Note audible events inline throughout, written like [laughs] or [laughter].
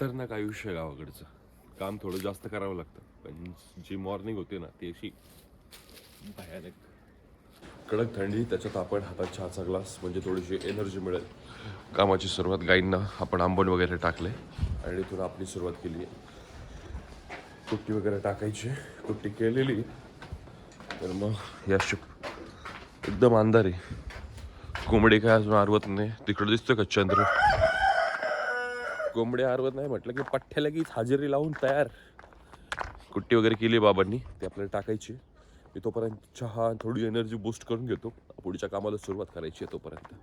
खतरनाक आयुष्य आहे गावाकडचं. काम थोडं जास्त करावं लागतं. पण जी मॉर्निंग होते ना ती अशी भयानक. कडक थंडी त्याच्यात आपण हातात चहाचा ग्लास म्हणजे थोडीशी एनर्जी मिळेल. कामाची सुरुवात गाईंना आपण आंबोल वगैरे टाकले आणि इथून आपली सुरुवात केली. कुट्टी वगैरे टाकायची. कुट्टी केलेली. तर मग या शिप एकदम अंधारी. कोंबडी काय अजून आरवत नाही. तिकडं दिसतोय का चंद्र? कोंबडे हरवत नाही म्हटलं की पठ्ठ्या लगेच हजेरी लावून तयार. कुट्टी वगैरे केली बाबांनी ते आपल्याला टाकायची. मी तोपर्यंत चहा थोडी एनर्जी बूस्ट करून घेतो. पुढच्या कामाला सुरुवात करायची आहे तोपर्यंत.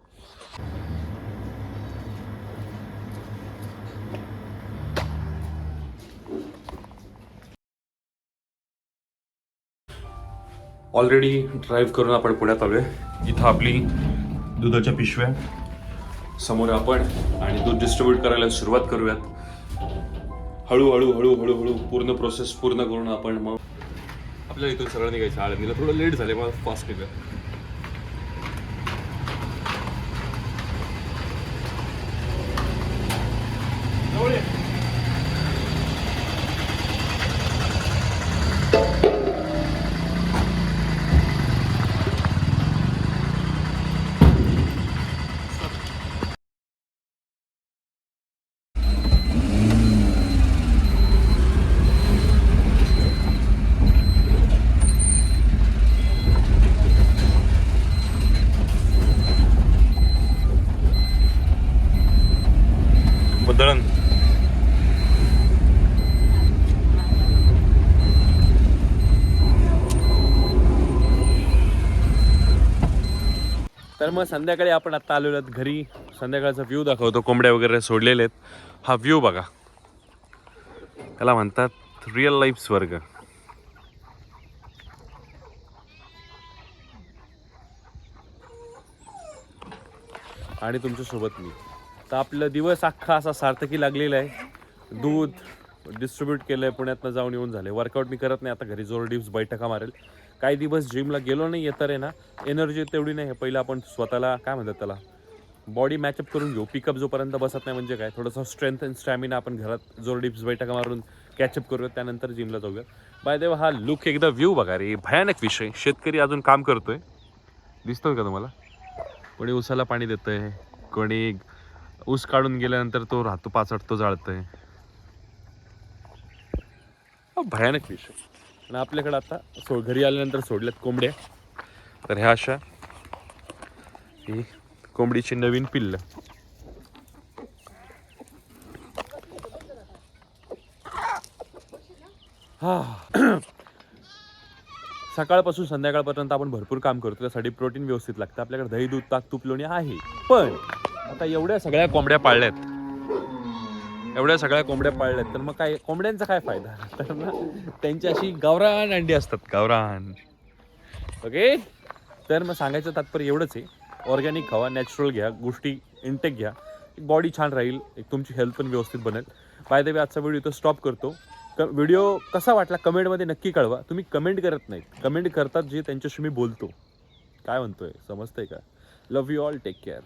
ऑलरेडी ड्राईव्ह करून आपण पुण्यात आलोय. इथं आपली दुधाच्या पिशव्या. समोर आपण आणि दूध डिस्ट्रीब्यूट करायला सुरुवात करूयात. हळूहळू हळूहळू हळू पूर्ण प्रोसेस पूर्ण करून आपण मग आपल्याला इथून सरळ निघायचं. आळंदीला थोडं लेट झाले मला फास्ट निघा दळण तर मग संध्याकाळी आपण आता आलेलो आहेत घरी. संध्याकाळचा व्ह्यू दाखवतो. कोंबड्या वगैरे सोडलेले आहेत. हा व्ह्यू बघा. त्याला म्हणतात रिअल लाईफ स्वर्ग. आणि तुमच्यासोबत मी. तर आपलं दिवस अख्खा असा सार्थकी लागलेला आहे. दूध डिस्ट्रीब्यूट केलं आहे पुण्यातनं जाऊन येऊन झाले वर्कआउट मी करत नाही आता घरी जोर डिप्स बैठका मारेल. काही दिवस जिमला गेलो नाही तर आहे ना. एनर्जी तेवढी नाही. आहे पहिलं आपण स्वतःला काय म्हणतात त्याला बॉडी मॅचअप करून घेऊ. पिकअप जोपर्यंत बसत नाही म्हणजे काय? थोडंसं स्ट्रेंथ अँड स्टॅमिना आपण घरात जोर डिप्स बैठका मारून कॅचअप करूया त्यानंतर जिमला जाऊया बाय देव हा लुक एकदा व्ह्यू बघा रे. भयानक विषय. शेतकरी अजून काम करतोय. दिसतोय का तुम्हाला? कोणी उसाला पाणी देतंय कोणी ऊस काढून गेल्यानंतर तो राहतो पाचट तो जाळतोय भयानक विषय. आणि आपल्याकडे आता सो घरी आल्यानंतर सोडल्यात कोंबड्या. तर ह्या अशा. ही कोंबडीची नवीन पिल्ल. हा. सकाळपासून संध्याकाळपर्यंत आपण भरपूर काम करतो. त्यासाठी प्रोटीन व्यवस्थित लागतं. आपल्याकडे दही दूध ताक तूप लोणी आहे. पण आता एवढ्या सगळ्या कोंबड्या पाळल्यात. एवढ्या सगळ्या कोंबड्या पाळल्यात. तर मग काय कोंबड्यांचा काय फायदा? [laughs] तर त्यांची अशी गावरान अंडी असतात गावरान. ओके? तर मग सांगायचं तात्पर्य एवढंच आहे. ऑर्गॅनिक खावा नॅचरल घ्या गोष्टी इंटेक घ्या. बॉडी छान राहील एक तुमची हेल्थ पण व्यवस्थित बनेल. बाय द वे आजचा व्हिडिओ इथं स्टॉप करतो. क व्हिडिओ कसा वाटला कमेंटमध्ये नक्की कळवा. तुम्ही कमेंट करत नाहीत. कमेंट करतात जे त्यांच्याशी मी बोलतो. काय म्हणतोय? समजतंय का? Love you all take care